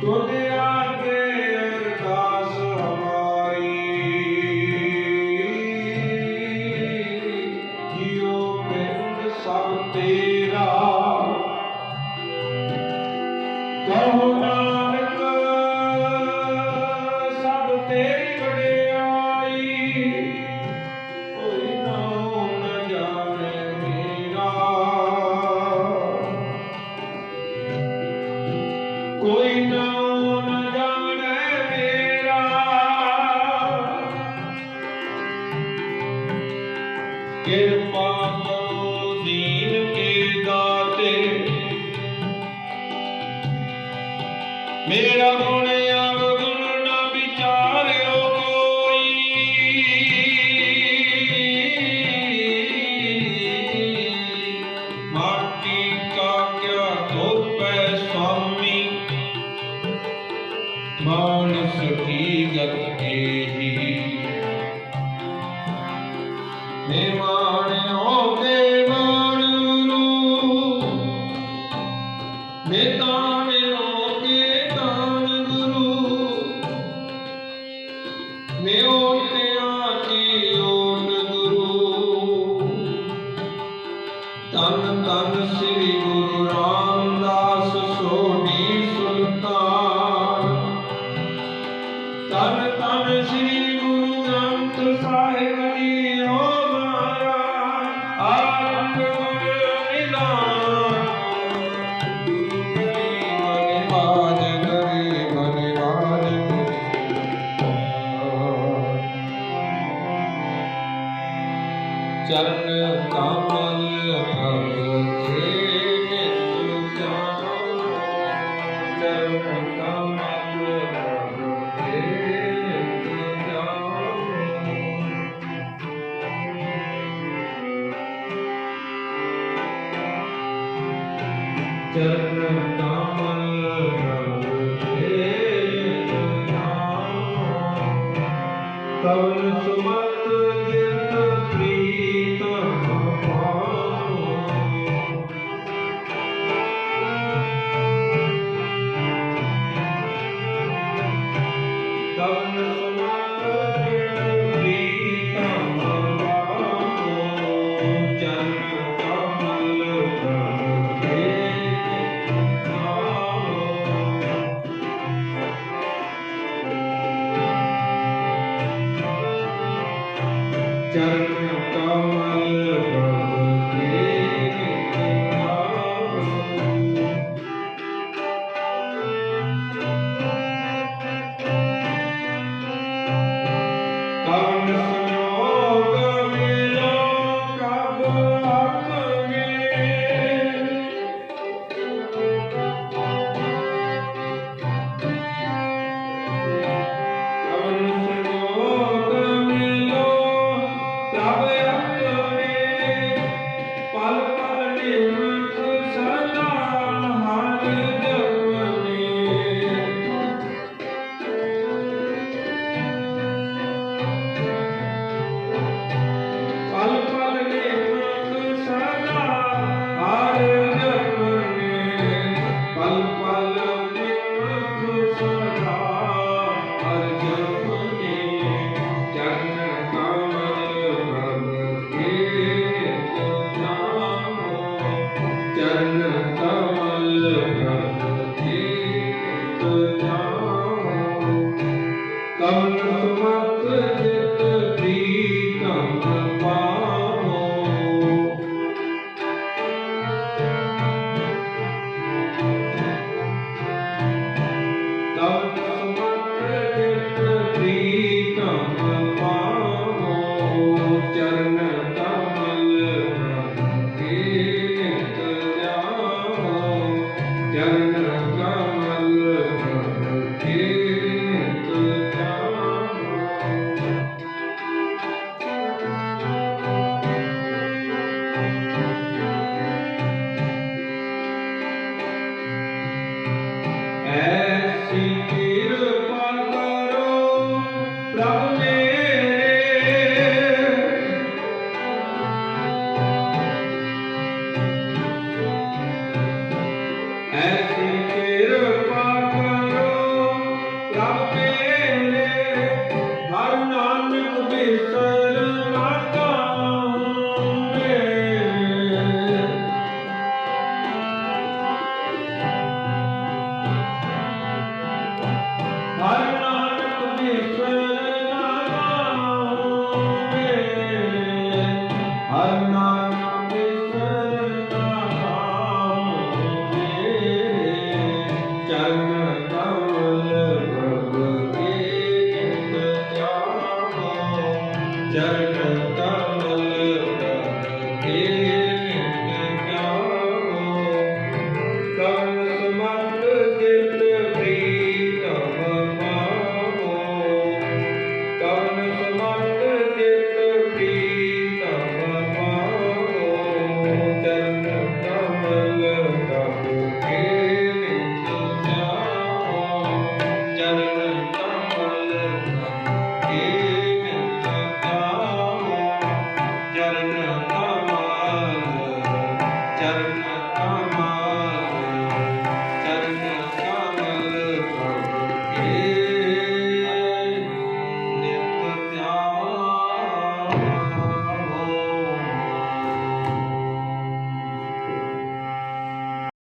Donde ਮੇਰਾ ਗੁਣ ਅਵਗੁਣ ਨਾ ਵਿਚਾਰਿਓ ਕੋਈ। ਮਾਟੀ ਕਾ ਕਿਆ ਧੋਪੈ ਸਾਮੀ ਮਾਨਸ ਕੀ ਗਤ ਏਹੀ। ਨਿਮਾਣਿਓ ਤਨ ਤਨ ਸ੍ਰੀ ਗੁਰੂ ਗ੍ਰੰਥ ਸਾਹਿਬ chân đó যার Lord. I'll Yeah.